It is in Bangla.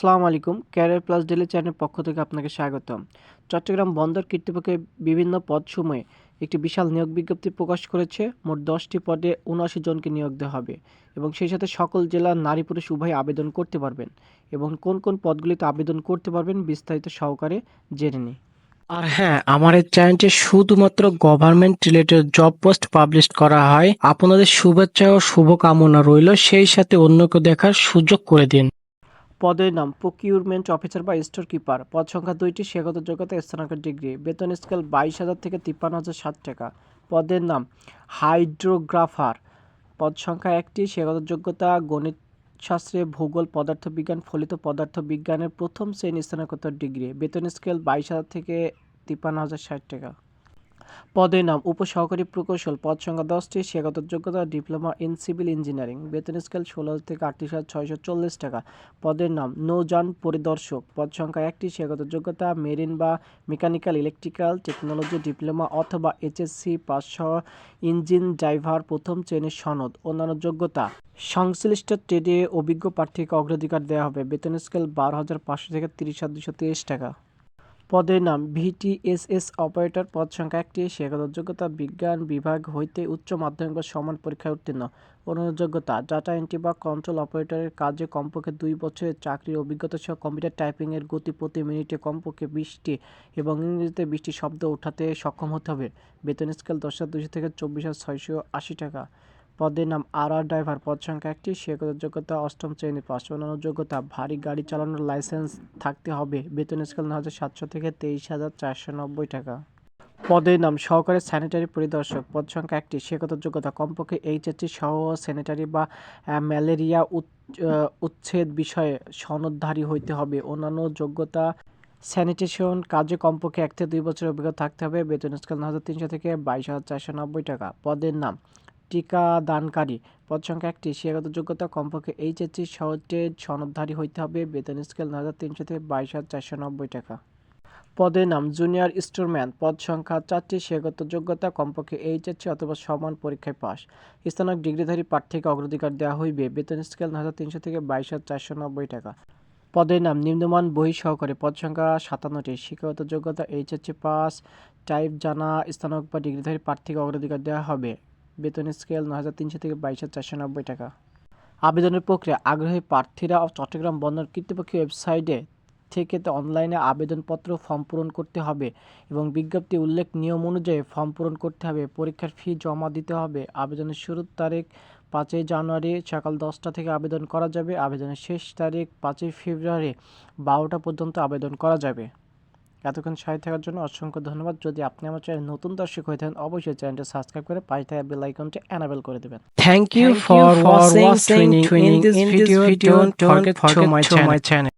আসসালামু আলাইকুম। ক্যারিয়ার প্লাস ডেলি চ্যানেলের পক্ষ থেকে আপনাকে স্বাগতম। চট্টগ্রাম বন্দর কর্তৃপক্ষের বিভিন্ন পদসমূহে একটি বিশাল নিয়োগ বিজ্ঞপ্তি প্রকাশ করেছে। মোট দশটি পদে উনআশি জনকে নিয়োগ দেওয়া হবে এবং সেই সাথে সকল জেলার নারী পুরুষ উভয় আবেদন করতে পারবেন এবং কোন কোন পদগুলিতে আবেদন করতে পারবেন বিস্তারিত সহকারে জেনে নিই। আর হ্যাঁ আমার এই চ্যানেলটি শুধুমাত্র government related job post publish করা হয়। আপনাদের শুভেচ্ছা ও শুভকামনা রইল। সেই সাথে অন্যকে দেখার সুযোগ করে দিন। পদের নাম প্রকিউরমেন্ট অফিসার বা স্টোর কিপার পদ সংখ্যা দুইটি, শিক্ষাগত যোগ্যতা স্থানাঙ্ক ডিগ্রি। বেতন স্কেল বাইশ হাজার থেকে তিপ্পান্ন হাজার ষাট টাকা। পদের নাম হাইড্রোগ্রাফার পদ সংখ্যা একটি, শিক্ষাগত যোগ্যতা, গণিত শাস্ত্রে ভূগোল, পদার্থবিজ্ঞান, ফলিত পদার্থ বিজ্ঞানের প্রথম শ্রেণি স্নাতকোত্তর ডিগ্রি। বেতন স্কেল বাইশ হাজার থেকে তিপ্পান্ন হাজার ষাট টাকা। পদের নাম উপসহকারী প্রকৌশল পদ সংখ্যা দশটি, শিক্ষাগত যোগ্যতা, ডিপ্লোমা ইন সিভিল ইঞ্জিনিয়ারিং, বেতন স্কেল ষোলো থেকে আটত্রিশ হাজার ছয়শো চল্লিশ টাকা। পদের নাম নৌযান পরিদর্শক, পদ সংখ্যা একটি, শিক্ষাগত যোগ্যতা, মেরিন বা মেকানিক্যাল, ইলেকট্রিক্যাল, টেকনোলজি, ডিপ্লোমা অথবা এইচএসসি সহ ইঞ্জিন ড্রাইভার প্রথম শ্রেণির সনদ, অন্যান্য যোগ্যতা। সংশ্লিষ্ট ট্রেডে অভিজ্ঞ প্রার্থীকে অগ্রাধিকার দেওয়া হবে, বেতন স্কেল বারো হাজার পাঁচশো থেকে তিরিশ হাজার দুশো তিরিশ টাকা। পদের নাম ভিটিএসএস অপারেটর পদ সংখ্যা একটি। শিক্ষাগত যোগ্যতা বিজ্ঞান বিভাগ হইতে উচ্চ মাধ্যমিক বা সমান পরীক্ষায় উত্তীর্ণ। অন্যান্য যোগ্যতা ডাটা এন্ট্রি বা কন্ট্রোল অপারেটরের কাজে কমপক্ষে দুই বছরের চাকরির অভিজ্ঞতা সহ কম্পিউটার টাইপিংয়ের গতি প্রতি মিনিটে কমপক্ষে বিশটি এবং ইংরেজিতে বিশটি শব্দ ওঠাতে সক্ষম হতে হবে। বেতন স্কেল দশ হাজার দুশো থেকে চব্বিশ হাজার ছয়শো আশি টাকা। পদের নাম আর আর ড্রাইভার। পদ সংখ্যা একটি শিক্ষাগত যোগ্যতা? অষ্টম শ্রেণি পাস অন্যান্য যোগ্যতা, ভারী গাড়ি চালানোর লাইসেন্স থাকতে হবে। বেতন স্কেল নয় হাজার সাতশো থেকে তেইশ হাজার চারশো নব্বই টাকা। পদের নাম, সহকারী স্যানিটারি পরিদর্শক। পদ সংখ্যা একটি শিক্ষাগত যোগ্যতা? কমপক্ষে এইচএসটি সহ স্যানিটারি বা ম্যালেরিয়া উচ- উচ্ছেদ বিষয়ে সনদধারী হইতে হবে। অন্যান্য যোগ্যতা, স্যানিটেশন কাজে কমপক্ষে এক থেকে দুই বছরের অভিজ্ঞতা থাকতে হবে। বেতন স্কেল নয় হাজার তিনশো থেকে বাইশ হাজার চারশো নব্বই টাকা। পদের নাম টিকাদানকারী। পদ সংখ্যা একটি। শিক্ষাগত যোগ্যতা কমপক্ষে এইচএসসি সহজের সনদধারী হইতে হবে। বেতন স্কেল নয় হাজার তিনশো থেকে বাইশ হাজার চারশো নব্বই টাকা। পদের নাম জুনিয়র স্টোরম্যান। পদ সংখ্যা চারটি। শিক্ষাগত যোগ্যতা কমপক্ষে এইচএসসি অথবা সমান পরীক্ষায় পাস স্থানক ডিগ্রিধারী প্রার্থীকে অগ্রাধিকার দেওয়া হইবে। বেতন স্কেল নয় হাজার তিনশো থেকে বাইশ হাজার চারশো নব্বই টাকা। পদের নাম নিম্নমান বহি সহকারে। পদ সংখ্যা সাতান্নটি। শিক্ষাগত যোগ্যতা এইচএসসি পাস। টাইপ জানা স্থানক বা ডিগ্রিধারী প্রার্থীকে অগ্রাধিকার দেওয়া হবে। বেতন স্কেল ন হাজার তিনশো থেকে বাইশ হাজার চারশো নব্বই টাকা। আবেদনের প্রক্রিয়া। আগ্রহী প্রার্থীরা চট্টগ্রাম বন্দর কর্তৃপক্ষের ওয়েবসাইটে থেকে অনলাইনে আবেদনপত্র ফর্ম পূরণ করতে হবে এবং বিজ্ঞপ্তি উল্লেখ নিয়ম অনুযায়ী ফর্ম পূরণ করতে হবে। পরীক্ষার ফি জমা দিতে হবে। আবেদনের শুরুর তারিখ পাঁচই জানুয়ারি সকাল দশটা থেকে আবেদন করা যাবে। আবেদনের শেষ তারিখ পাঁচই ফেব্রুয়ারি বারোটা পর্যন্ত আবেদন করা যাবে। এতক্ষণ সাথে থাকার জন্য অসংখ্য ধন্যবাদ। যদি আপনি আমার চ্যানেল নতুন দর্শক হয়ে থাকেন অবশ্যই চ্যানেলটি সাবস্ক্রাইব করে পাশে থাকা বেল আইকনটি এনাবেল করে দেবেন। Thank you for watching in this video don't forget to my channel.